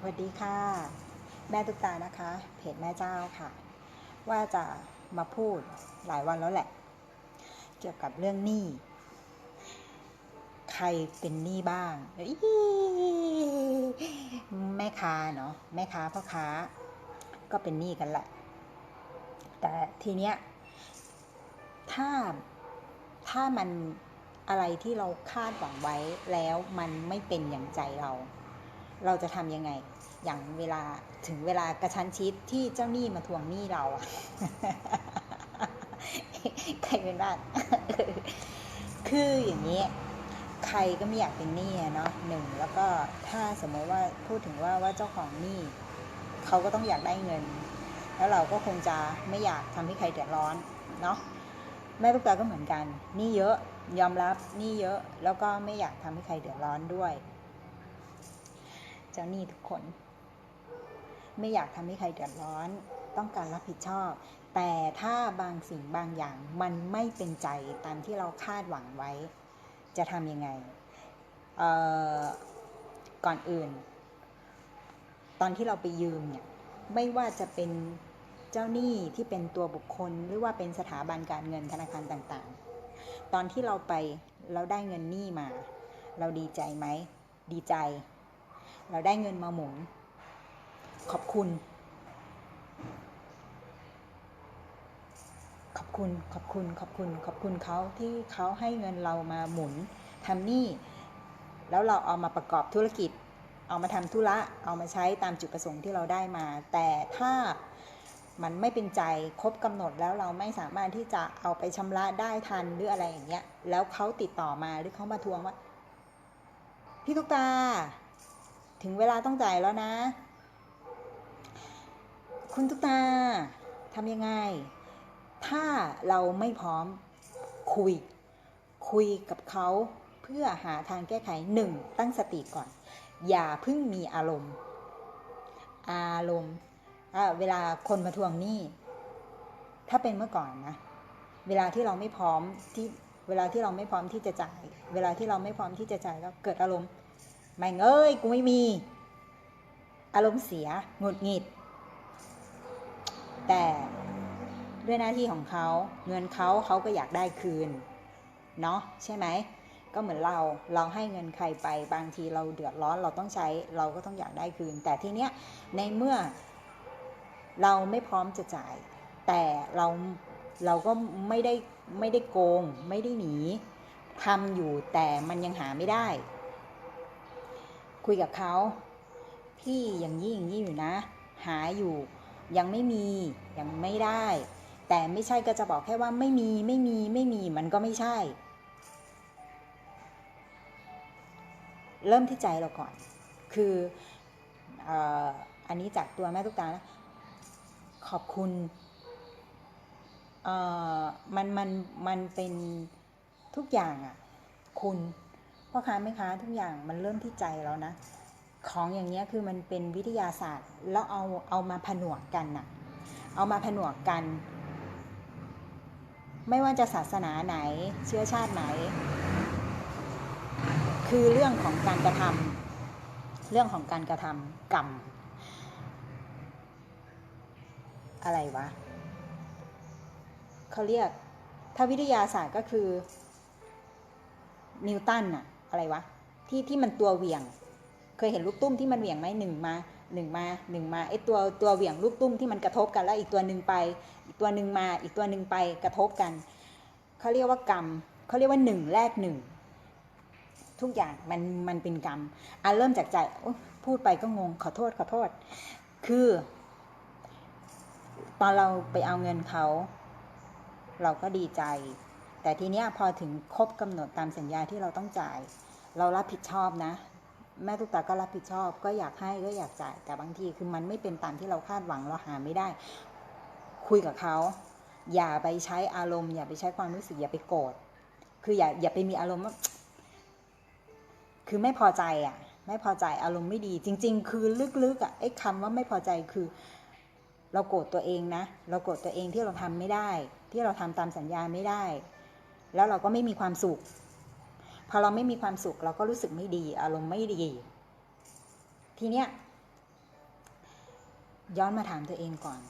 สวัสดีค่ะ แม่ตุ๊กตานะคะ เพจแม่เจ้าค่ะ ว่าจะมาพูดหลายวันแล้วแหละ เกี่ยวกับเรื่องหนี้ใครเป็นหนี้บ้างแม่ค้าเนาะแม่ค้าพ่อค้า ก็เป็นหนี้กันแหละ แต่ทีเนี้ยถ้าถ้ามันอะไรที่เราคาดหวังไว้แล้วมันไม่เป็นอย่างใจเรา เราจะทำยังไง อย่างเวลาถึงเวลากระชั้นชิดที่เจ้าหนี้มาทวงหนี้เราอะใครเป็นบ้างคืออย่างนี้ ใครก็ไม่อยากเป็นหนี้อะเนาะหนึ่งแล้วก็ถ้าสมมติว่าพูดถึงว่าว่าเจ้าของหนี้เขาก็ต้องอยากได้เงิน แล้วเราก็คงจะไม่อยากทำให้ใครเดือดร้อนเนาะแม่ลูกตาก็เหมือนกันหนี้เยอะยอมรับหนี้เยอะ แล้วก็ไม่อยากทำให้ใครเดือดร้อนด้วย เจ้าหนี้ทุกคน ไม่อยากทำให้ใครเดือดร้อน ต้องการรับผิดชอบ แต่ถ้าบางสิ่งบางอย่างมันไม่เป็นใจตามที่เราคาดหวังไว้ จะทำยังไงก่อนอื่น ตอนที่เราไปยืมเนี่ย ไม่ว่าจะเป็นเจ้าหนี้ที่เป็นตัวบุคคล หรือว่าเป็นสถาบันการเงินธนาคารต่างๆ ตอนที่เราไปเราได้เงินหนี้มา เราดีใจไหม ดีใจ เราได้เงินมาหมุน ขอบคุณ ขอบคุณขอบคุณขอบคุณ ขอบคุณเขาที่เขาให้เงินเรามาหมุนทำนี้แล้วเราเอามาประกอบธุรกิจ เอามาทำธุระ เอามาใช้ตามจุดประสงค์ที่เราได้มา แต่ถ้ามันไม่เป็นใจครบกำหนดแล้วเราไม่สามารถที่จะเอาไปชำระได้ทันหรืออะไรอย่างเงี้ย แล้วเขาติดต่อมาหรือเขามาทวงว่า พี่ตุ๊กตา ถึงเวลาต้องจ่ายแล้วนะ คุณตุ๊กตาทำยังไง ถ้าเราไม่พร้อมคุย คุยกับเขาเพื่อหาทางแก้ไขหนึ่งตั้งสติก่อน อย่าเพิ่งมีอารมณ์ อารมณ์เวลาคนมาทวงหนี้ ถ้าเป็นเมื่อก่อนนะ เวลาที่เราไม่พร้อมที่เวลาที่เราไม่พร้อมที่จะจ่าย เวลาที่เราไม่พร้อมที่จะจ่ายแล้วเกิดอารมณ์ แม่งเอ้ยกูไม่มี อารมณ์เสียหงุดหงิด แต่ด้วยหน้าที่ของเขาเงินเขาเขาก็อยากได้คืน เนาะใช่ไหม ก็เหมือนเราเราให้เงินใครไปบางทีเราเดือดร้อนเราต้องใช้เราก็ต้องอยากได้คืน แต่ทีเนี้ยในเมื่อเราไม่พร้อมจะจ่าย แต่เราเราก็ไม่ได้ไม่ได้โกง ไม่ได้หนีทำอยู่แต่มันยังหาไม่ได้ คุยกับเขา พี่อย่างนี้อย่างนี้อยู่นะ หาอยู่ ยังไม่มียังไม่ได้ แต่ไม่ใช่ก็จะบอกแค่ว่าไม่มีไม่มีไม่มีมันก็ไม่ใช่ เริ่มที่ใจเราก่อน คือออันนี้จากตัวแม่ตุ๊กตานะขอบคุณมันมันมันเป็นทุกอย่างอะ่ะ คุณ พ่อค้าแม่ค้าทุกอย่างมันเริ่มที่ใจแล้วนะ ของอย่างเงี้ยคือมันเป็นวิทยาศาสตร์ แล้วเอาเอามาผนวกกันน่ะ เอามาผนวกกัน ไม่ว่าจะศาสนาไหนเชื้อชาติไหน คือเรื่องของการกระทำเรื่องของการกระทำกรรมอะไรวะเขาเรียกถ้าวิทยาศาสตร์ก็คือนิวตันอะ อะไรวะที่ที่มันตัวเหวี่ยง เคยเห็นลูกตุ้มที่มันเหวี่ยงไหมหนึ่งมาหนึ่งมาหนึ่งมาไอตัวตัวเหวี่ยงลูกตุ้มที่มันกระทบกันแล้วอีกตัวหนึ่งไป อีกตัวหนึ่งมาอีกตัวหนึ่งไปกระทบกันเขาเรียกว่ากรรมเขาเรียกว่าหนึ่งแรกหนึ่งทุกอย่างมันมันเป็นกรรมอะเริ่มจากใจพูดไปก็งงขอโทษขอโทษ คือ ตอนเราไปเอาเงินเขา เราก็ดีใจ แต่ทีเนี้ยพอถึงครบกำหนดตามสัญญาที่เราต้องจ่าย เรารับผิดชอบนะ แม่ตุ๊กตาก็รับผิดชอบ ก็อยากให้ก็อยากจ่ายแต่บางทีคือมันไม่เป็นตามที่เราคาดหวังเราหาไม่ได้ คุยกับเขาอย่าไปใช้อารมณ์ อย่าไปใช้ความรู้สึกอย่าไปโกรธคืออย่าอย่าไปมีอารมณ์ว่าคือไม่พอใจอะ ไม่พอใจอารมณ์ไม่ดี จริง ๆ คือลึกๆอะไอ้คำว่าไม่พอใจคือ เราโกรธตัวเองนะ เราโกรธตัวเองที่เราทำไม่ได้ ที่เราทำตามสัญญาไม่ได้ แล้วเราก็ไม่มีความสุข พอเราไม่มีความสุขเราก็รู้สึกไม่ดี อารมณ์ไม่ดี ทีเนี้ยย้อนมาถามตัวเองก่อน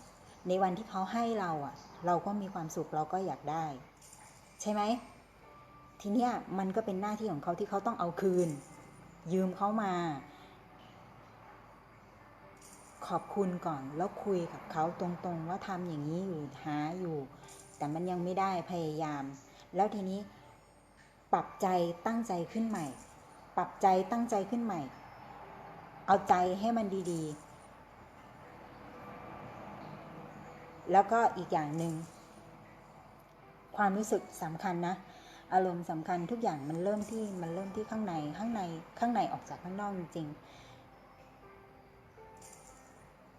ในวันที่เขาให้เราอะ เราก็มีความสุขเราก็อยากได้ ใช่ไหมทีเนี้ยมันก็เป็นหน้าที่ของเขาที่เขาต้องเอาคืน ยืมเขามา ขอบคุณก่อนแล้วคุยกับเขาตรงๆว่าทำอย่างนี้อยู่หาอยู่ แต่มันยังไม่ได้พยายาม แล้วทีนี้ ปรับใจตั้งใจขึ้นใหม่ ปรับใจตั้งใจขึ้นใหม่ เอาใจให้มันดีๆ แล้วก็อีกอย่างหนึ่งความรู้สึกสำคัญนะ อารมณ์สำคัญทุกอย่างมันเริ่มที่มันเริ่มที่ข้างในข้างในข้างในออกจากข้างนอกจริงๆ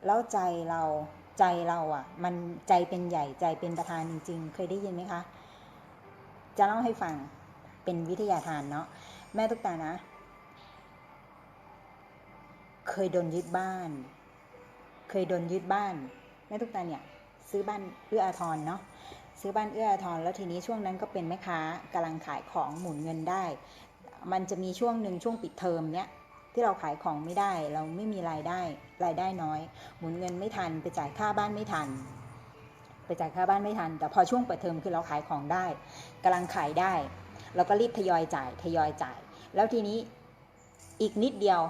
แล้วใจเราใจเราอะ่ะ มันใจเป็นใหญ่ใจเป็นประธานจริง ๆ เคยได้ยินไหมคะ จะเล่าให้ฟัง เป็นวิทยาทานเนาะแม่ตุ๊กตานะ เคยโดนยึดบ้าน เคยโดนยึดบ้าน แม่ตุ๊กตาเนี่ย ซื้อบ้านเอื้ออาทรเนาะซื้อบ้านเอื้ออาทรแล้วทีนี้ช่วงนั้นก็เป็นแม่ค้ากำลังขายของหมุนเงินได้ มันจะมีช่วงหนึ่งช่วงปิดเทอมเนี้ยที่เราขายของไม่ได้ เราไม่มีรายได้ รายได้น้อย หมุนเงินไม่ทัน ไปจ่ายค่าบ้านไม่ทัน ไปจ่ายค่าบ้านไม่ทัน แต่พอช่วงเปิดเทอมคือเราขายของได้กำลังขายได้ เราก็รีบทยอยจ่ายทยอยจ่าย แล้วทีนี้อีกนิดเดียว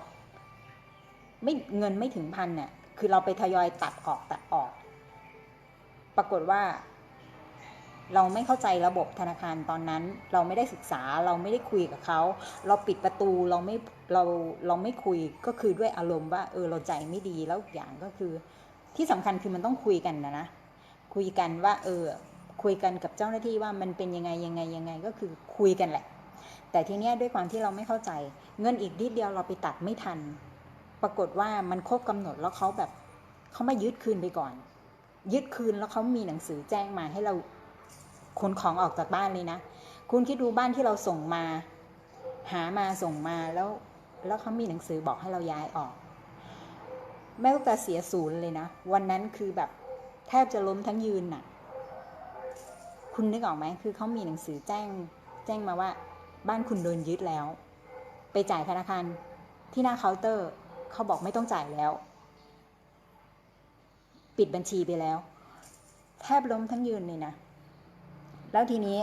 ไม่เงินไม่ถึงพันเนี่ยคือเราไปทยอยตัดออกตัดออก ปรากฏว่า เราไม่เข้าใจระบบธนาคารตอนนั้น เราไม่ได้ศึกษาเราไม่ได้คุยกับเขา เราปิดประตูเราไม่เราเราไม่คุยก็คือด้วยอารมณ์ว่า เออเราใจไม่ดีแล้วอย่างก็คือ ที่สำคัญคือมันต้องคุยกันนะนะคุยกันว่า เออ คุยกันกับเจ้าหน้าที่ว่ามันเป็นยังไงยังไงยังไงก็คือคุยกันแหละ แต่ทีเนี้ยด้วยความที่เราไม่เข้าใจ เงินอีกนิดเดียวเราไปตัดไม่ทัน ปรากฏว่ามันครบกำหนดแล้วเขาแบบเขามายึดคืนไปก่อน ยึดคืนแล้วเขามีหนังสือแจ้งมาให้เราขนของออกจากบ้านเลยนะ คุณคิดดูบ้านที่เราส่งมา หามาส่งมาแล้ว แล้วเขามีหนังสือบอกให้เราย้ายออก แม่ลูกตาเสียศูนย์เลยนะ วันนั้นคือแบบแทบจะล้มทั้งยืนน่ะ คุณนึกออกไหมคือเขามีหนังสือแจ้งแจ้งมาว่า บ้านคุณโดนยึดแล้ว ไปจ่ายธนาคารที่หน้าเคาน์เตอร์เขาบอกไม่ต้องจ่ายแล้ว ปิดบัญชีไปแล้ว แทบล้มทั้งยืนเลยนะ แล้วทีนี้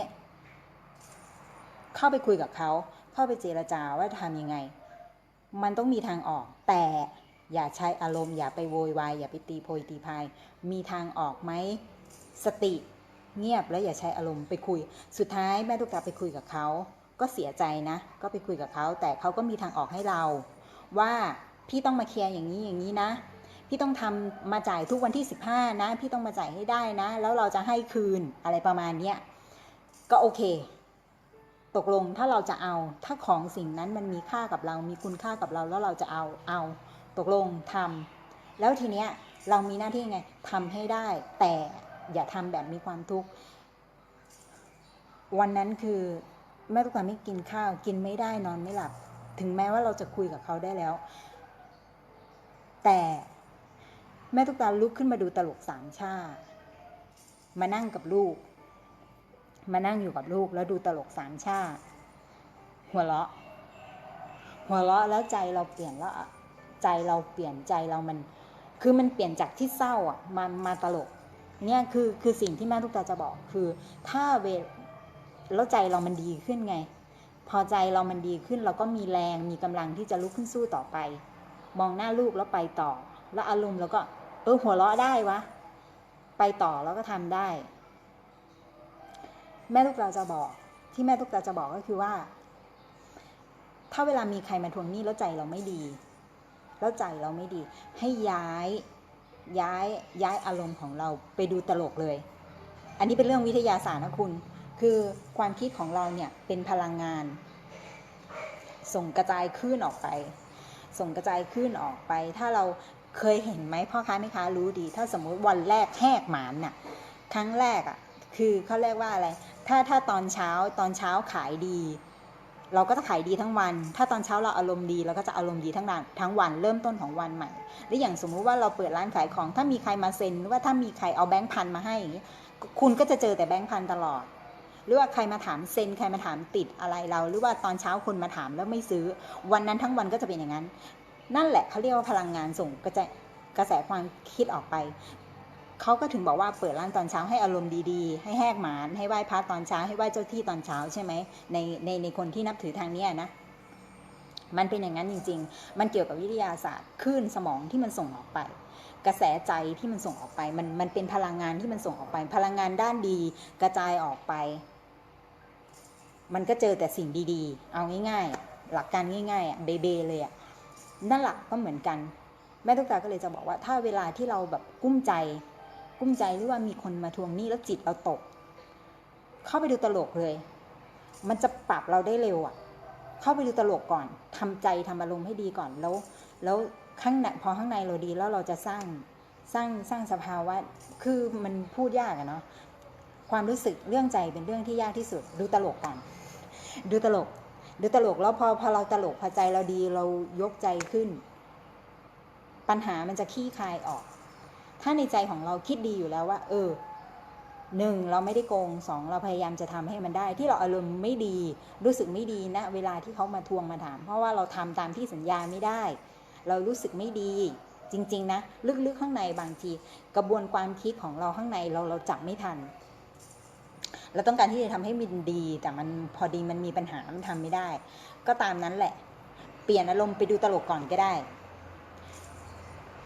เข้าไปคุยกับเขาเข้าไปเจรจาว่าทำยังไง มันต้องมีทางออก แต่อย่าใช้อารมณ์อย่าไปโวยวายอย่าไปตีโพยตีพาย มีทางออกไหมสติ เงียบแล้วอย่าใช้อารมณ์ไปคุย สุดท้ายแม่ตุ๊กตาไปคุยกับเขาก็เสียใจนะ ก็ไปคุยกับเขา แต่เขาก็มีทางออกให้เรา ว่าพี่ต้องมาเคลียร์อย่างนี้อย่างนี้นะ พี่ต้องทำมาจ่ายทุกวันที่ 15 นะ พี่ต้องมาจ่ายให้ได้นะ แล้วเราจะให้คืนอะไรประมาณเนี้ยก็โอเค ตกลงถ้าเราจะเอา ถ้าของสิ่งนั้นมันมีค่ากับเรา มีคุณค่ากับเราแล้วเราจะเอาเอา ตกลงทำแล้วทีเนี้ยเรามีหน้าที่ไงทำให้ได้แต่ อย่าทำแบบมีความทุกข์ วันนั้นคือแม่ตุ๊กตาไม่กินข้าว กินไม่ได้นอนไม่หลับ ถึงแม้ว่าเราจะคุยกับเขาได้แล้ว แต่แม่ตุ๊กตาลุกขึ้นมาดูตลกสามชา มานั่งกับลูก มานั่งอยู่กับลูกแล้วดูตลกสามชา หัวเราะ หัวเราะแล้วใจเราเปลี่ยนแล้วใจเราเปลี่ยนใจเรามัน คือมันเปลี่ยนจากที่เศร้าอะมามาตลก เนี่ยคือคือสิ่งที่แม่ทุกตาจะบอกคือ ถ้าเวแล้วใจเรามันดีขึ้นไง พอใจเรามันดีขึ้นเราก็มีแรงมีกำลังที่จะลุกขึ้นสู้ต่อไป มองหน้าลูกแล้วไปต่อ แล้วอารมณ์เราก็ เออหัวเราะได้วะ ไปต่อแล้วก็ทำได้ แม่ลูกตาจะบอก ที่แม่ลูกตาจะบอกก็คือว่า ถ้าเวลามีใครมาทวงหนี้แล้วใจเราไม่ดี แล้วใจเราไม่ดี ให้ย้าย ย้ายย้ายอารมณ์ของเราไปดูตลกเลย อันนี้เป็นเรื่องวิทยาศาสตร์นะคุณ คือความคิดของเราเนี่ยเป็นพลังงาน ส่งกระจายคลื่นออกไป ส่งกระจายคลื่นออกไป ถ้าเราเคยเห็นไหมพ่อค้าแม่ค้ารู้ดี ถ้าสมมุติวันแรกแหกหมานน่ะครั้งแรกอะ่ะคือเขาเรียกว่าอะไร ถ้าถ้าตอนเช้าตอนเช้าขายดี เราก็จะขายดีทั้งวัน ถ้าตอนเช้าเราอารมณ์ดีเราก็จะอารมณ์ดีทั้งวันทั้งวันเริ่มต้นของวันใหม่หรืออย่างสมมุติว่าเราเปิดร้านขายของ ถ้ามีใครมาเซ็นหรือว่าถ้ามีใครเอาแบงค์พันมาให้อย่างนี้คุณก็จะเจอแต่แบงค์พันตลอด หรือว่าใครมาถามเซ็นใครมาถามติดอะไรเรา หรือว่าตอนเช้าคนมาถามแล้วไม่ซื้อ วันนั้นทั้งวันก็จะเป็นอย่างนั้น นั่นแหละเขาเรียกว่าพลังงานส่งกระจายกระแสความคิดออกไป เขาก็ถึงบอกว่าเปิดร้านตอนเช้าให้อารมณ์ดีๆ ให้แหกหมานให้ไหว้พระตอนเช้า ให้ไหว้เจ้าที่ตอนเช้าใช่ไหมในในในคนที่นับถือทางเนี้ยนะมันเป็นอย่างนั้นจริง ๆ มันเกี่ยวกับวิทยาศาสตร์คลื่นสมองที่มันส่งออกไป กระแสใจที่มันส่งออกไป มันมันเป็นพลังงานที่มันส่งออกไป พลังงานด้านดีกระจายออกไป มันก็เจอแต่สิ่งดีๆ เอาง่ายๆ หลักการง่ายๆเบเบเลยอะนั่นแหละก็เหมือนกัน แม่ตุ๊กตาก็เลยจะบอกว่าถ้าเวลาที่เราแบบกุ้มใจ กุ้มใจหรือว่ามีคนมาทวงหนี้แล้วจิตเราตก เข้าไปดูตลกเลย มันจะปรับเราได้เร็วอะ เข้าไปดูตลกก่อนทำใจทำอารมณ์ให้ดีก่อนแล้ว แล้วข้างในพอข้างในเราดีแล้วเราจะสร้างสร้างสร้างสภาวะคือมันพูดยากอะเนาะความรู้สึกเรื่องใจเป็นเรื่องที่ยากที่สุด ดูตลกก่อนดูตลก ดูตลกแล้วพอพอเราตลกพอใจเราดีเรายกใจขึ้น ปัญหามันจะขี้คายออก ถ้าในใจของเราคิดดีอยู่แล้วว่า เออหนึ่งเราไม่ได้โกงสองเราพยายามจะทำให้มันได้ ที่เราอารมณ์ไม่ดี รู้สึกไม่ดีนะ เวลาที่เขามาทวงมาถาม เพราะว่าเราทำตามที่สัญญาไม่ได้ เรารู้สึกไม่ดี จริง ๆ นะ ลึกๆข้างในบางที กระบวนความคิดของเราข้างในเราเราจับไม่ทัน เราต้องการที่จะทำให้มันดี แต่มันพอดีมันมีปัญหามันทำไม่ได้ ก็ตามนั้นแหละ เปลี่ยนอารมณ์ไปดูตลกก่อนก็ได้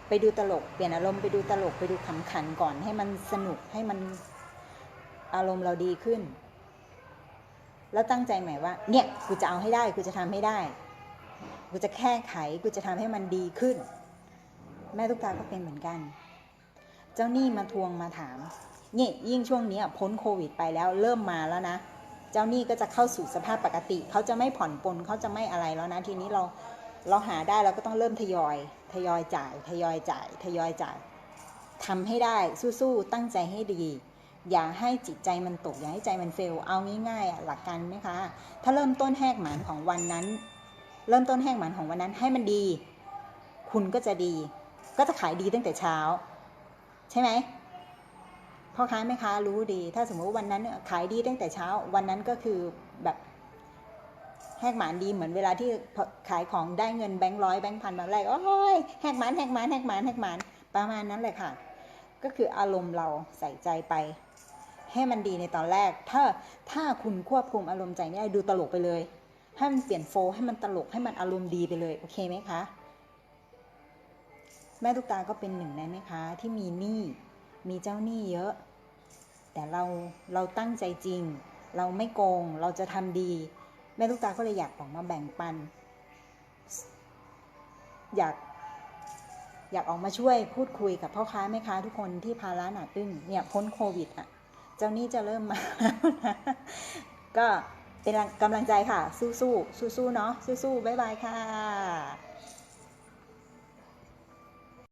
ไปดูตลก เปลี่ยนอารมณ์ไปดูตลกไปดูขำขันก่อนให้มันสนุกให้มันอารมณ์เราดีขึ้น แล้วตั้งใจใหม่ว่า เนี่ยกูจะเอาให้ได้กูจะทำให้ได้ กูจะแค่ไขกูจะทำให้มันดีขึ้น แม่ทุกตาก็เป็นเหมือนกัน เจ้าหนี้มาทวงมาถามเนี่ยยิ่งช่วงเนี้ยพ้นโควิดไปแล้วเริ่มมาแล้วนะ เจ้าหนี้ก็จะเข้าสู่สภาพปกติ เขาจะไม่ผ่อนปลนเขาจะไม่อะไรแล้วนะทีนี้เรา เราหาได้เราก็ต้องเริ่มทยอย ทยอยจ่าย ทยอยจ่าย ทยอยจ่ายทำให้ได้สู้ๆตั้งใจให้ดี อย่าให้จิตใจมันตก อย่าให้ใจมันเฟล เอาง่ายๆหลักการไหมคะ ถ้าเริ่มต้นแหกหมานของวันนั้น เริ่มต้นแหกหมานของวันนั้นให้มันดี คุณก็จะดี ก็จะขายดีตั้งแต่เช้า ใช่ไหมพ่อค้าแม่ค้ารู้ดี ถ้าสมมติว่าวันนั้นเนี่ยขายดีตั้งแต่เช้า วันนั้นก็คือแบบ แหกหมานดีเหมือนเวลาที่ขายของได้เงินแบงค์ร้อยแบงค์พันมาแรกโอ้ยแหกหมานแหกหมานแหกหมานแหกหมานประมาณนั้นเลยค่ะ ก็คืออารมณ์เราใส่ใจไป ให้มันดีในตอนแรก ถ้าถ้าคุณควบคุมอารมณ์ใจไม่ได้ดูตลกไปเลย ให้มันเปลี่ยนโฟล์ให้มันตลกให้มันอารมณ์ดีไปเลยโอเคไหมคะแม่ลูกตาก็เป็นหนึ่งในแม่ค้าที่มีหนี้มีเจ้าหนี้เยอะ แต่เราเราตั้งใจจริง เราไม่โกงเราจะทำดี แม่ลูกตาก็เลยอยากออกมาแบ่งปัน อยากอยากออกมาช่วยพูดคุยกับพ่อค้าแม่ค้าทุกคนที่พาร้านหนาตึ้งเนี่ยพ้นโควิดอะ เจ้าหนี้จะเริ่มมา ก็เป็นกำลังใจค่ะ สู้ๆสู้ๆเนาะสู้ๆบ๊ายบายค่ะ